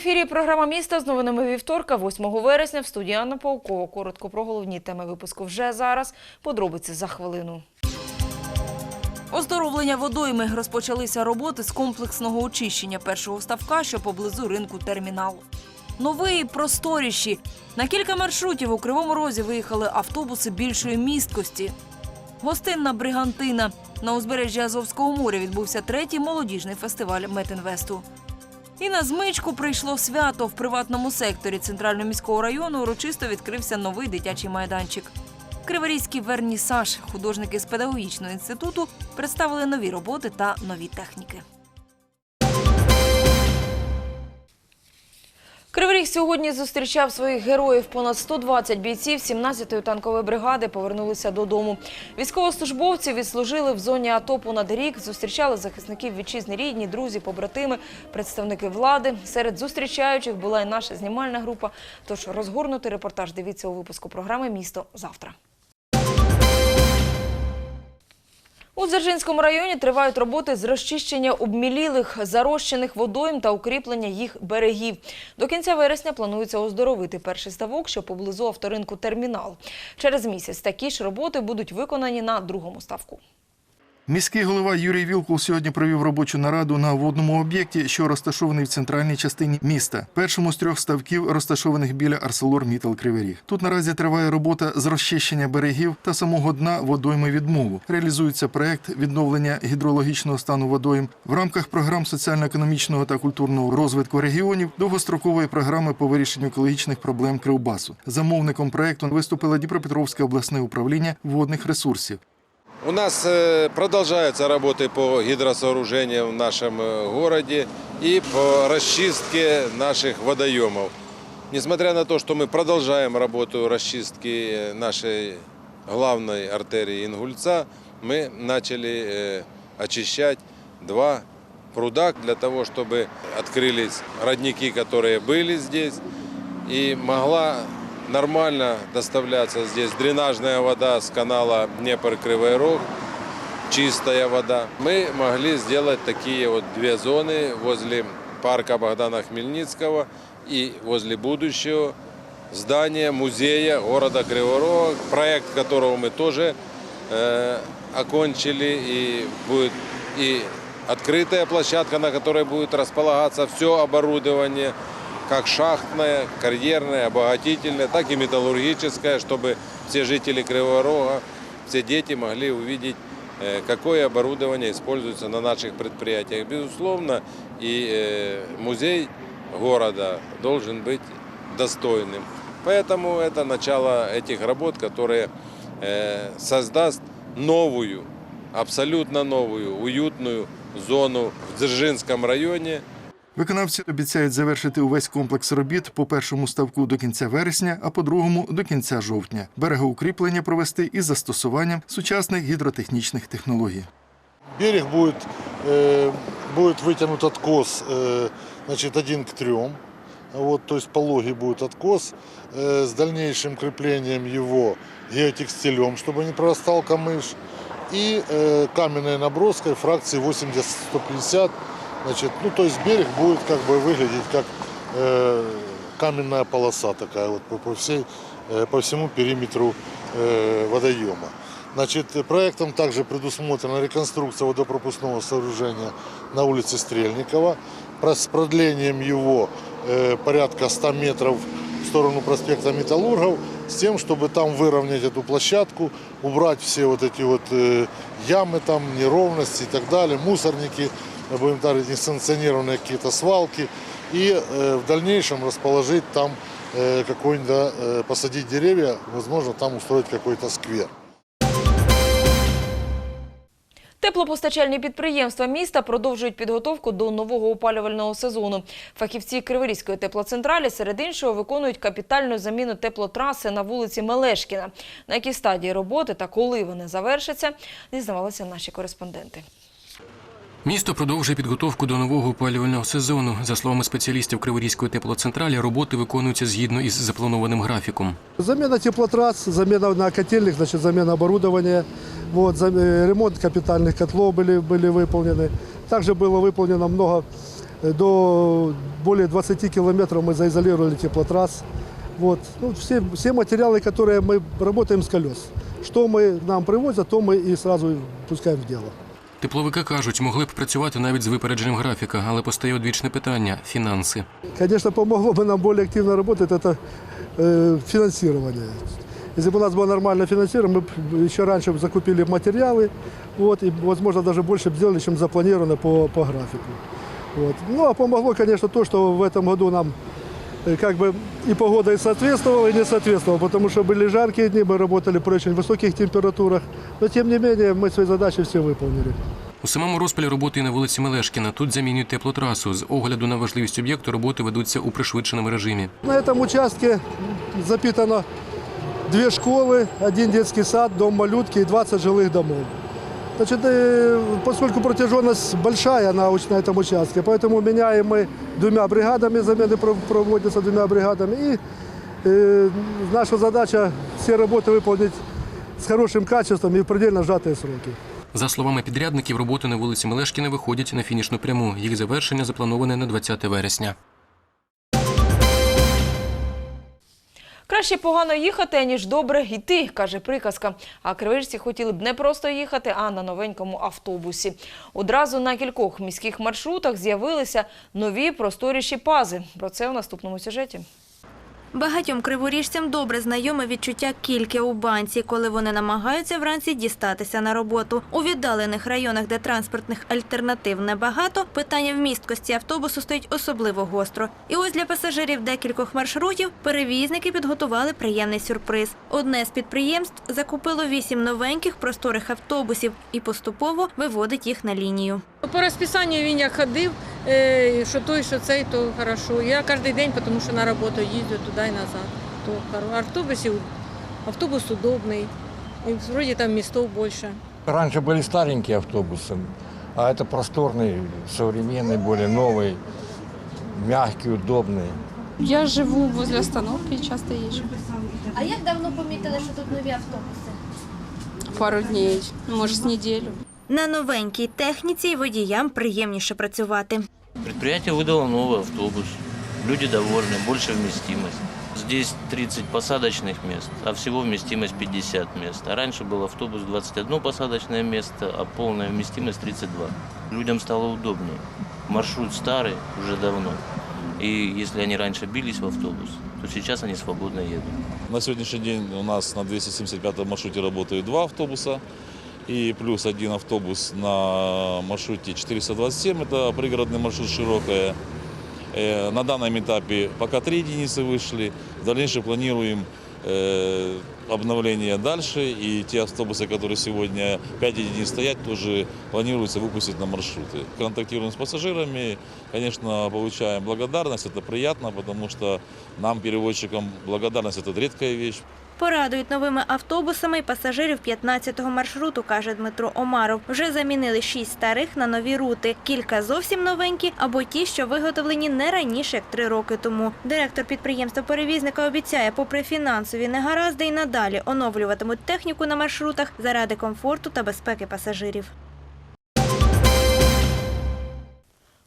ефірі програма міста з новинами вівторка, 8 вересня в студії Анна Паукова. Коротко про головні теми випуску вже зараз. Подробиці за хвилину. Оздоровлення водойми розпочалися роботи з комплексного очищення першого ставка, що поблизу ринку термінал. Новий просторіші. На кілька маршрутів у Кривому Розі виїхали автобуси більшої місткості. Гостинна бригантина. На узбережжі Азовського моря відбувся третій молодіжний фестиваль Метінвесту. І на змичку прийшло свято в приватному секторі центрального міського району. Урочисто відкрився новий дитячий майданчик. Криворізький вернісаж. Художники з педагогічного інституту представили нові роботи та нові техніки. Кривий Ріг сьогодні зустрічав своїх героїв. Понад 120 бійців 17-ї танкової бригади повернулися додому. Військовослужбовці відслужили в зоні АТО понад рік. Зустрічали захисників вітчизни рідні, друзі, побратими, представники влади. Серед зустрічаючих була і наша знімальна група. Тож розгорнутий репортаж дивіться у випуску програми Місто завтра. У Дзержинському районі тривають роботи з розчищення обмілілих, зарощених водойм та укріплення їх берегів. До кінця вересня планується оздоровити перший ставок, що поблизу авторинку термінал. Через місяць такі ж роботи будуть виконані на другому ставку. Міський голова Юрій Вілкул сьогодні провів робочу нараду на водному об'єкті, що розташований в центральній частині міста, першому з трьох ставків, розташованих біля Арселор Мітал Кривий. Тут наразі триває робота з розчищення берегів та самого дна водойми відмову. Реалізується проект відновлення гідрологічного стану водойм в рамках програм соціально-економічного та культурного розвитку регіонів, довгострокової програми по вирішенню екологічних проблем Кривбасу. Замовником проекту виступило Дніпропетровське обласне управління водних ресурсів. У нас э, продолжаются работы по гидросооружениям в нашем э, городе и по расчистке наших водоемов. Несмотря на то, что мы продолжаем работу расчистки э, нашей главной артерии Ингульца, мы начали э, очищать два пруда для того, чтобы открылись родники, которые были здесь, и могла нормально доставляться здесь дренажная вода с канала Днепр-Кривой Рог, чистая вода. Мы могли сделать такие вот две зоны возле парка Богдана Хмельницкого и возле будущего здания музея города Криворога, проект которого мы тоже э, окончили и будет и открытая площадка, на которой будет располагаться все оборудование, как шахтное, карьерное, обогатительное, так и металлургическое, чтобы все жители Кривого Рога, все дети могли увидеть, э, какое оборудование используется на наших предприятиях. Безусловно, и э, музей города должен быть достойным. Поэтому это начало этих работ, которые э, создаст новую, абсолютно новую, уютную зону в Дзержинском районе, Виконавці обіцяють завершити увесь комплекс робіт по першому ставку до кінця вересня, а по другому до кінця жовтня. Берегоукріплення провести із застосуванням сучасних гідротехнічних технологій. Берег будет, э, будет вытянут откос э, значит, один к трем. Вот, то есть пологий будет откос э, с дальнейшим креплением его геотекстилем, чтобы не прорастал камыш. И э, каменной наброской фракции 80-150. Значит, ну, то есть берег будет как бы выглядеть как э, каменная полоса такая вот по, по, всей, э, по всему периметру э, водоема. Значит, проектом также предусмотрена реконструкция водопропускного сооружения на улице Стрельникова с продлением его э, порядка 100 метров в сторону проспекта Металлургов, с тем, чтобы там выровнять эту площадку, убрать все вот эти вот э, ямы, там, неровности и так далее, мусорники, будем так говорить, несанкционированные какие-то свалки, и э, в дальнейшем расположить там э, какой-нибудь, э, посадить деревья, возможно, там устроить какой-то сквер. Теплопостачальні підприємства міста продовжують підготовку до нового опалювального сезону. Фахівці Криворізької теплоцентралі серед іншого виконують капітальну заміну теплотраси на вулиці Мелешкіна. На якій стадії роботи та коли вони завершаться, дізнавалися наші кореспонденти. Місто продовжує підготовку до нового опалювального сезону. За словами спеціалістів Криворізької теплоцентралі, роботи виконуються згідно із запланованим графіком. Замена теплотрасс, замена на котельных, значит, замена оборудования, вот, зам- э, ремонт капитальных котлов были, были выполнены. Также было выполнено много Э, До более 20 километров мы заизолировали теплотрасс. Вот. Ну, все, все материалы, которые мы работаем с колес. Что мы нам привозят, то мы и сразу пускаем в дело. Тепловики кажуть, могли б працювати навіть з випередженням графіка, але постає одвічне питання фінанси. Конечно, помогло бы нам более активно работать, это э, финансирование. Если бы у нас было нормальное финансирование, мы бы еще раньше закупили материалы, вот, и, возможно, даже больше бы сделали, чем запланировано по, по графику. Вот. Ну, а помогло, конечно, то, что в этом году нам э, как бы и погода и соответствовала, и не соответствовала, потому что были жаркие дни, мы работали при очень высоких температурах, но тем не менее мы свои задачи все выполнили. У самому розпалі роботи і на вулиці Мелешкіна тут замінюють теплотрасу. З огляду на важливість об'єкту роботи ведуться у пришвидшеному режимі. На этом участке запитано две школы, один детский сад, дом малютки и 20 жилых домов. Значит, э, поскольку протяженность большая на, уч- на этом участке, поэтому меняем мы двумя бригадами, замены пров- проводятся двумя бригадами. И э, наша задача все работы выполнить с хорошим качеством и в предельно сжатые сроки. За словами підрядників, роботи на вулиці Мелешкіна виходять на фінішну пряму. Їх завершення заплановане на 20 вересня. Краще погано їхати, ніж добре йти, каже приказка. А кривижці хотіли б не просто їхати, а на новенькому автобусі. Одразу на кількох міських маршрутах з'явилися нові просторіші пази. Про це у наступному сюжеті. Багатьом криворіжцям добре знайоме відчуття кільки у банці, коли вони намагаються вранці дістатися на роботу. У віддалених районах, де транспортних альтернатив небагато, питання вмісткості автобусу стоїть особливо гостро. І ось для пасажирів декількох маршрутів перевізники підготували приємний сюрприз. Одне з підприємств закупило вісім новеньких просторих автобусів і поступово виводить їх на лінію. По розписанню він як ходив, що той, що цей, то хорошо. Я кожен день, тому що на роботу їздю туди і назад. То хоро- автобусів, автобус удобний, і вроді там містов більше. Раньше были старенькие автобусы, а это просторный, современный, более новый, мягкий, удобный. Я живу возле остановки и часто езжу. А як давно помітили, що тут нові автобуси? Пару дней, ну, может, с неделю. На новенькій техніці й водіям приємніше працювати. Предприятие выдало новый автобус. Люди довольны, больше вместимость. Здесь 30 посадочных мест, а всего вместимость 50 мест. А раньше был автобус 21 посадочное место, а полная вместимость 32. Людям стало удобнее. Маршрут старый уже давно. И если они раньше бились в автобус, то сейчас они свободно едут. На сегодняшний день у нас на 275 маршруте работают два автобуса И плюс один автобус на маршруте 427, это пригородный маршрут широкая. Э, На данном этапе пока три единицы вышли. В дальнейшем планируем э, обновление дальше. И те автобусы, которые сегодня 5 единиц стоят, тоже планируется выпустить на маршруты. Контактируем с пассажирами, конечно, получаем благодарность, это приятно, потому что нам, перевозчикам, благодарность – это редкая вещь. Порадують новими автобусами й пасажирів 15-го маршруту, каже Дмитро Омаров. Вже замінили шість старих на нові рути. Кілька зовсім новенькі або ті, що виготовлені не раніше, як три роки тому. Директор підприємства-перевізника обіцяє, попри фінансові негаразди, і надалі оновлюватимуть техніку на маршрутах заради комфорту та безпеки пасажирів.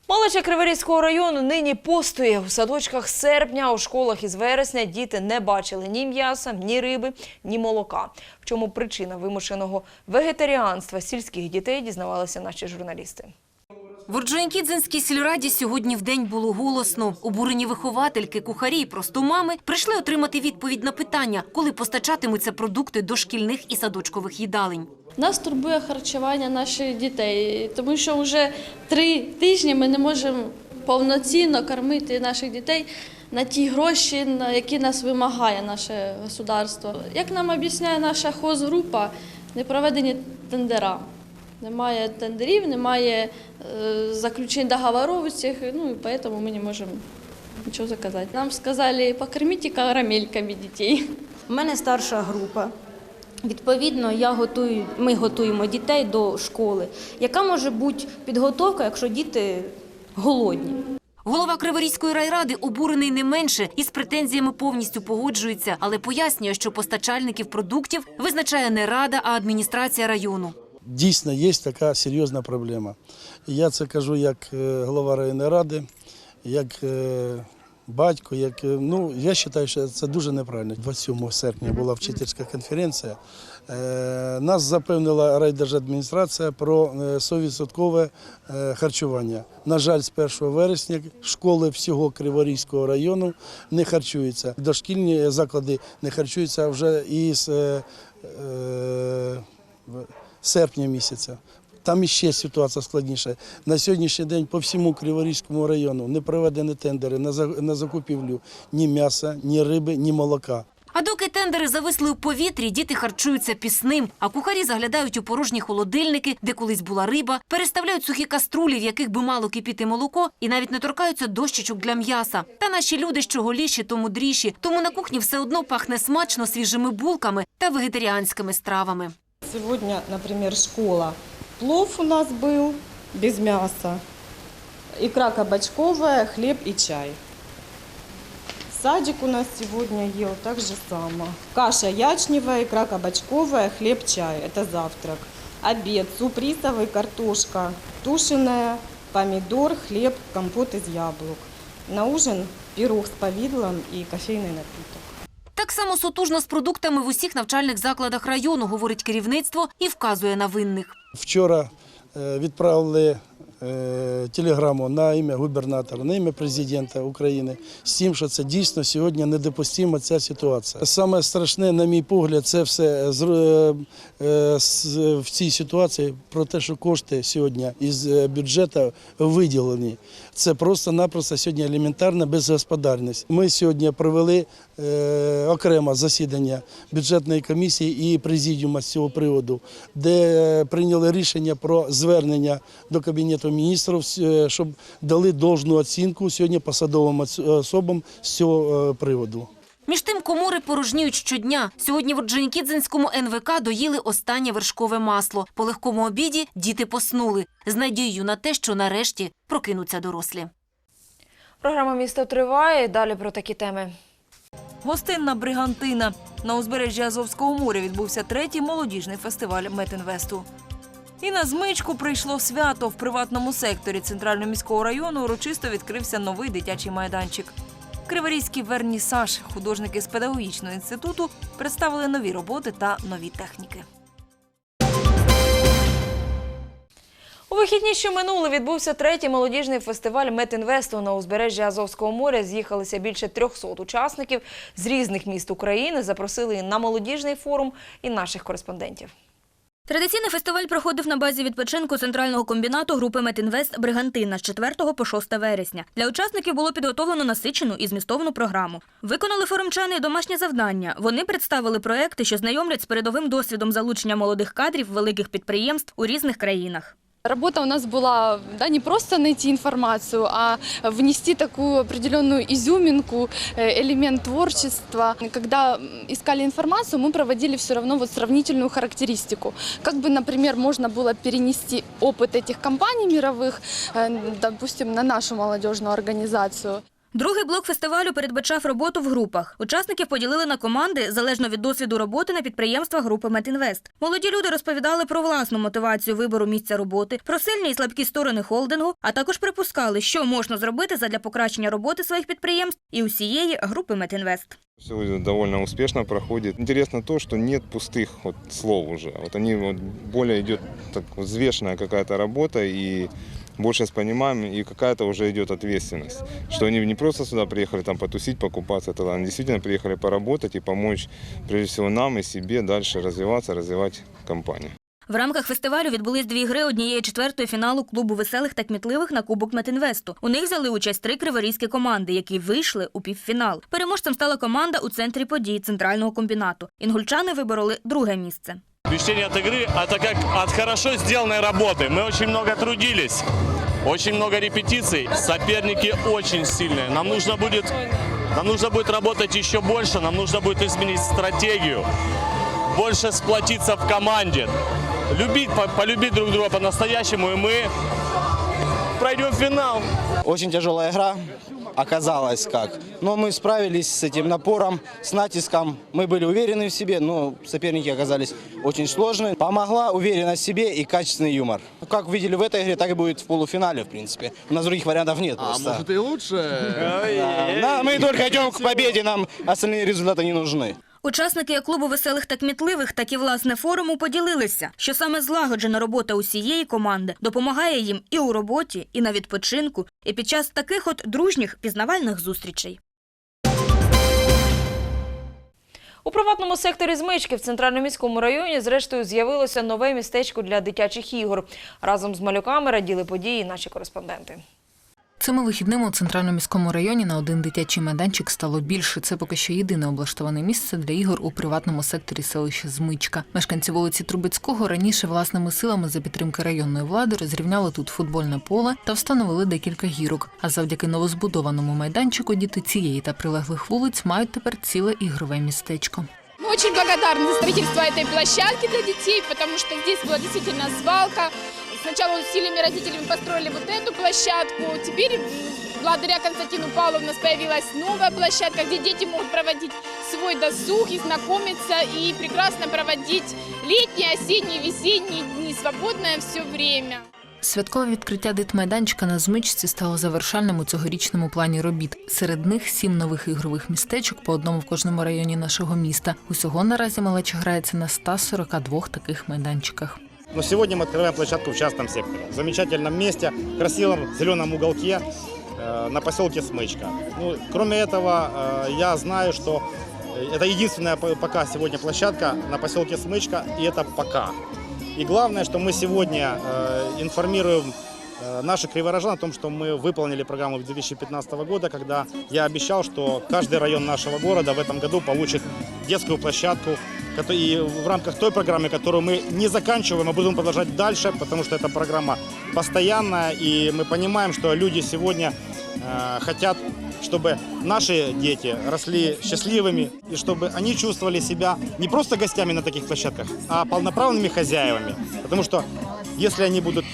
Малеча Криворізького району нині постує. У садочках серпня, у школах із вересня діти не бачили ні м'яса, ні риби, ні молока. В чому причина вимушеного вегетаріанства сільських дітей дізнавалися наші журналісти. В Орджонікідзинській сільраді сьогодні вдень було голосно. Обурені виховательки, кухарі і просто мами прийшли отримати відповідь на питання, коли постачатимуться продукти до шкільних і садочкових їдалень. Нас турбує харчування наших дітей, тому що вже три тижні ми не можемо повноцінно кормити наших дітей на ті гроші, на які нас вимагає наше государство. Як нам об'ясняє наша хозгрупа, не проведені тендера. Немає тендерів, немає е, заключень договорів цих, ну і тому ми не можемо нічого заказати. Нам сказали, покорміть карамельками дітей. У мене старша група. Відповідно, я готую, ми готуємо дітей до школи. Яка може бути підготовка, якщо діти голодні? Голова Криворізької райради обурений не менше і з претензіями повністю погоджується, але пояснює, що постачальників продуктів визначає не рада, а адміністрація району. Дійсно, є така серйозна проблема. Я це кажу як е, голова районної ради, як е, батько, як е, ну я вважаю, що це дуже неправильно. 27 серпня була вчительська конференція. Нас запевнила райдержадміністрація про е, 100% е, харчування. На жаль, з 1 вересня школи всього Криворізького району не харчуються. Дошкільні заклади не харчуються вже із серпня місяця. Там іще ситуація складніша. На сьогоднішній день по всьому Криворізькому району не проведені тендери на закупівлю ні м'яса, ні риби, ні молока. А доки тендери зависли у повітрі, діти харчуються пісним, а кухарі заглядають у порожні холодильники, де колись була риба, переставляють сухі каструлі, в яких би мало кипіти молоко, і навіть не торкаються дощечок для м'яса. Та наші люди що голіші, то мудріші, тому на кухні все одно пахне смачно свіжими булками та вегетаріанськими стравами. Сегодня, например, школа. Плов у нас был без мяса, икра кабачковая, хлеб и чай. Садик у нас сегодня ел так же само. Каша ячневая, икра кабачковая, хлеб, чай. Это завтрак. Обед, суп рисовый, картошка тушеная, помидор, хлеб, компот из яблок. На ужин пирог с повидлом и кофейный напиток. Так само сутужно з продуктами в усіх навчальних закладах району, говорить керівництво і вказує на винних. Вчора е, відправили телеграму на ім'я губернатора, на ім'я президента України з тим, що це дійсно сьогодні недопустима ця ситуація. Саме страшне, на мій погляд, це все е, е, в цій ситуації про те, що кошти сьогодні із е, бюджету виділені. Це просто-напросто сьогодні елементарна безгосподарність. Ми сьогодні провели е, окремо засідання бюджетної комісії і президіума з цього приводу, де е, прийняли рішення про звернення до Кабінету міністрів, е, щоб дали должну оцінку сьогодні посадовим особам з цього е, приводу. Між тим комори порожніють щодня. Сьогодні в Орджонікідзинському НВК доїли останнє вершкове масло. По легкому обіді діти поснули з надією на те, що нарешті прокинуться дорослі. Програма місто триває. Далі про такі теми. Гостинна бригантина. На узбережжі Азовського моря відбувся третій молодіжний фестиваль Метінвесту. І на змичку прийшло свято в приватному секторі центрального міського району. Урочисто відкрився новий дитячий майданчик. Криворізький вернісаж. Художники з педагогічного інституту представили нові роботи та нові техніки. У вихідні, що минули, відбувся третій молодіжний фестиваль Метінвесту на узбережжі Азовського моря. З'їхалися більше 300 учасників з різних міст України. Запросили на молодіжний форум і наших кореспондентів. Традиційний фестиваль проходив на базі відпочинку центрального комбінату групи Метінвест Бригантина з 4 по 6 вересня. Для учасників було підготовлено насичену і змістовну програму. Виконали форумчани домашнє завдання. Вони представили проекти, що знайомлять з передовим досвідом залучення молодих кадрів великих підприємств у різних країнах. Работа у нас была да, не просто найти информацию, а внести такую определенную изюминку, э, элемент творчества. Когда м, искали информацию, мы проводили все равно вот сравнительную характеристику. Как бы, например, можно было перенести опыт этих компаний мировых, э, допустим, на нашу молодежную организацию. Другий блок фестивалю передбачав роботу в групах. Учасників поділили на команди залежно від досвіду роботи на підприємствах групи Метінвест. Молоді люди розповідали про власну мотивацію вибору місця роботи, про сильні і слабкі сторони холдингу, а також припускали, що можна зробити задля покращення роботи своїх підприємств і усієї групи Метінвест. Все довольно успешно проходит. Интересно то, что нет пустых вот слов уже. Вот они вот более идет так взвешенная какая-то работа и больше с пониманием, и какая-то уже идет ответственность. Что они не просто сюда приехали там потусить, покупаться, это они действительно приехали поработать и помочь, прежде всего, нам и себе дальше развиваться, развивать компанию. В рамках фестивалю відбулись дві гри однієї четвертої фіналу клубу веселих та кмітливих на Кубок Метінвесту. У них взяли участь три криворізькі команди, які вийшли у півфінал. Переможцем стала команда у центрі подій центрального комбінату. Інгульчани вибороли друге місце. Впечатление от игры – это как от хорошо сделанной работы. Мы очень много трудились, очень много репетиций. Соперники очень сильные. Нам нужно будет, нам нужно будет работать еще больше, нам нужно будет изменить стратегию, больше сплотиться в команде, любить, по- полюбить друг друга по-настоящему, и мы пройдем в финал. Очень тяжелая игра оказалась как. Но мы справились с этим напором, с натиском. Мы были уверены в себе, но соперники оказались очень сложные. Помогла уверенность в себе и качественный юмор. Как видели в этой игре, так и будет в полуфинале, в принципе. У нас других вариантов нет просто. и лучше. Да, да, мы только идем к победе, нам остальные результаты не нужны. Учасники клубу веселих та кмітливих, так і власне форуму поділилися, що саме злагоджена робота усієї команди допомагає їм і у роботі, і на відпочинку, і під час таких от дружніх пізнавальних зустрічей. У приватному секторі Змички в центральному міському районі зрештою з'явилося нове містечко для дитячих ігор. Разом з малюками раділи події наші кореспонденти. Цими вихідними у центральному міському районі на один дитячий майданчик стало більше. Це поки що єдине облаштоване місце для ігор у приватному секторі селища Змичка. Мешканці вулиці Трубецького раніше власними силами за підтримки районної влади розрівняли тут футбольне поле та встановили декілька гірок. А завдяки новозбудованому майданчику діти цієї та прилеглих вулиць мають тепер ціле ігрове містечко. Мы очень благодарны за строительство этой площадки для детей, потому что здесь была действительно свалка. Сначала усилиями родителей мы построили вот эту площадку. Теперь, благодаря Константину Павловне, у нас появилась новая площадка, где дети могут проводить свой досуг и знакомиться, и прекрасно проводить летние, осенние, весенние дни, свободное все время. Святкове відкриття дитмайданчика на змичці стало завершальним у цьогорічному плані робіт. Серед них сім нових ігрових містечок по одному в кожному районі нашого міста. Усього наразі малеча грається на 142 таких майданчиках. Но сегодня мы открываем площадку в частном секторе. В замечательном месте, красивом зеленом уголке э, на поселке Смычка. Ну, кроме этого, э, я знаю, что э, это единственная по- пока сегодня площадка на поселке Смычка, и это пока. И главное, что мы сегодня э, информируем э, наших криворожан о том, что мы выполнили программу 2015 года, когда я обещал, что каждый район нашего города в этом году получит детскую площадку. И в рамках той программы, которую мы не заканчиваем, а будем продолжать дальше, потому что эта программа постоянная, и мы понимаем, что люди сегодня э, хотят, чтобы наши дети росли счастливыми, и чтобы они чувствовали себя не просто гостями на таких площадках, а полноправными хозяевами. Потому что если они будут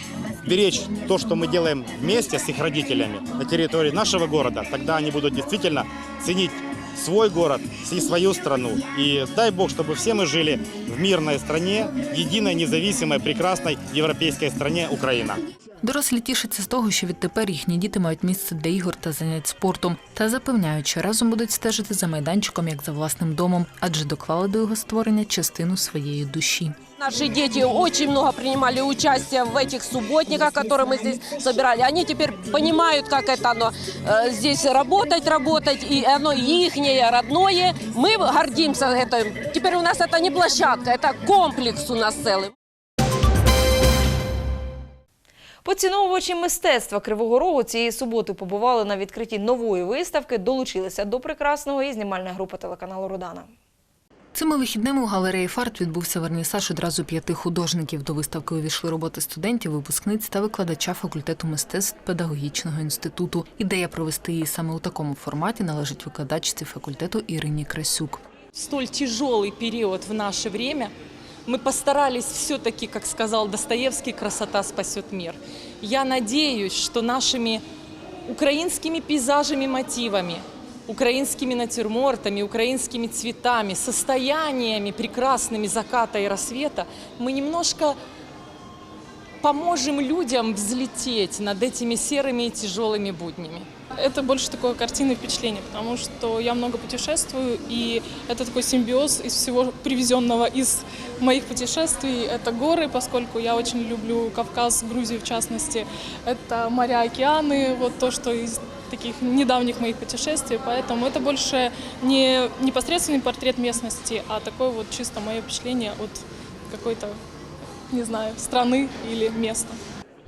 беречь то, что мы делаем вместе с их родителями на территории нашего города, тогда они будут действительно ценить свой город и свою страну. И дай Бог, чтобы все мы жили в мирной стране, единой, независимой, прекрасной европейской стране Украина. Дорослі тішаться з того, що відтепер їхні діти мають місце для ігор та занять спортом, та запевняють, що разом будуть стежити за майданчиком як за власним домом, адже доклали до його створення частину своєї душі. Наши дети очень много принимали участие в этих субботниках, которые мы здесь собирали. Они теперь понимают, как это оно э, здесь работать, работать, и оно ихнее, родное. Мы гордимся этим. Теперь у нас это не площадка, это комплекс у нас целый. Поціновувачі мистецтва Кривого Рогу цієї суботи побували на відкритті нової виставки, долучилися до прекрасного і знімальна група телеканалу Родана. Цими вихідними у галереї Фарт відбувся вернісаж одразу п'яти художників. До виставки увійшли роботи студентів, випускниць та викладача факультету мистецтв педагогічного інституту. Ідея провести її саме у такому форматі належить викладачці факультету Ірині Красюк. столь тяжелый период в наше время, мы постарались все-таки, как сказал Достоевский, красота спасет мир. Я надеюсь, что нашими украинскими пейзажами, мотивами, украинскими натюрмортами, украинскими цветами, состояниями прекрасными заката и рассвета мы немножко поможем людям взлететь над этими серыми и тяжелыми буднями. Это больше такое картинное впечатление, потому что я много путешествую, и это такой симбиоз из всего привезенного из моих путешествий. Это горы, поскольку я очень люблю Кавказ, Грузию в частности. Это моря, океаны, вот то, что из таких недавних моих путешествий, поэтому это больше не непосредственный портрет местности, а такое вот чисто мое впечатление от какой-то, не знаю, страны или места.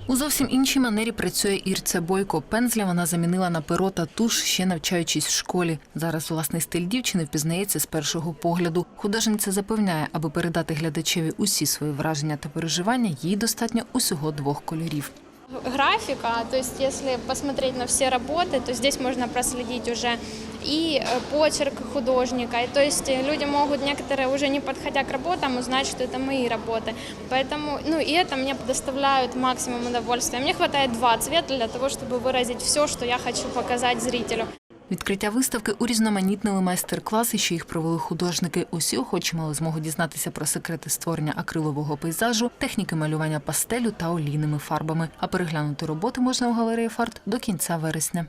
У зовсім іншій манері працює Ірця Бойко. Пензля вона замінила на перо та туш, ще навчаючись в школі. Зараз власний стиль дівчини впізнається з першого погляду. Художниця запевняє, аби передати глядачеві усі свої враження та переживання, їй достатньо усього двох кольорів. Графика, то есть если посмотреть на все работы, то здесь можно проследить уже и э, почерк художника, и то есть э, люди могут некоторые уже не подходя к работам узнать, что это мои работы. Поэтому, ну и это мне доставляет максимум удовольствия. Мне хватает два цвета для того, чтобы выразить все, что я хочу показать зрителю. Відкриття виставки урізноманітнили майстер-класи, що їх провели художники. Усі охочі мали змогу дізнатися про секрети створення акрилового пейзажу, техніки малювання пастелю та олійними фарбами. А переглянути роботи можна у галереї фарт до кінця вересня.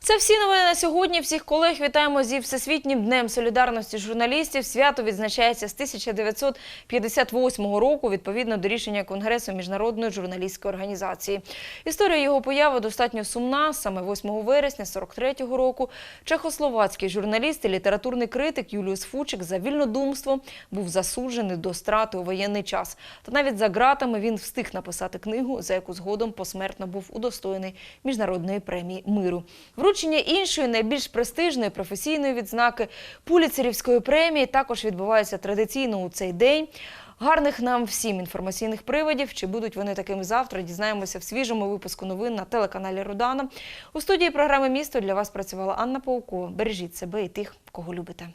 Це всі новини на сьогодні. Всіх колег вітаємо зі Всесвітнім днем солідарності журналістів. Свято відзначається з 1958 року, відповідно до рішення Конгресу Міжнародної журналістської організації. Історія його появи достатньо сумна. Саме 8 вересня 43-го року чехословацький журналіст і літературний критик Юліус Фучик за вільнодумство був засуджений до страти у воєнний час. Та навіть за ґратами він встиг написати книгу, за яку згодом посмертно був удостоєний міжнародної премії миру. Вручення іншої найбільш престижної професійної відзнаки Пуліцерівської премії також відбувається традиційно у цей день. Гарних нам всім інформаційних приводів. Чи будуть вони такими завтра? Дізнаємося в свіжому випуску новин на телеканалі Рудана. У студії програми Місто для вас працювала Анна Паукова. Бережіть себе і тих, кого любите.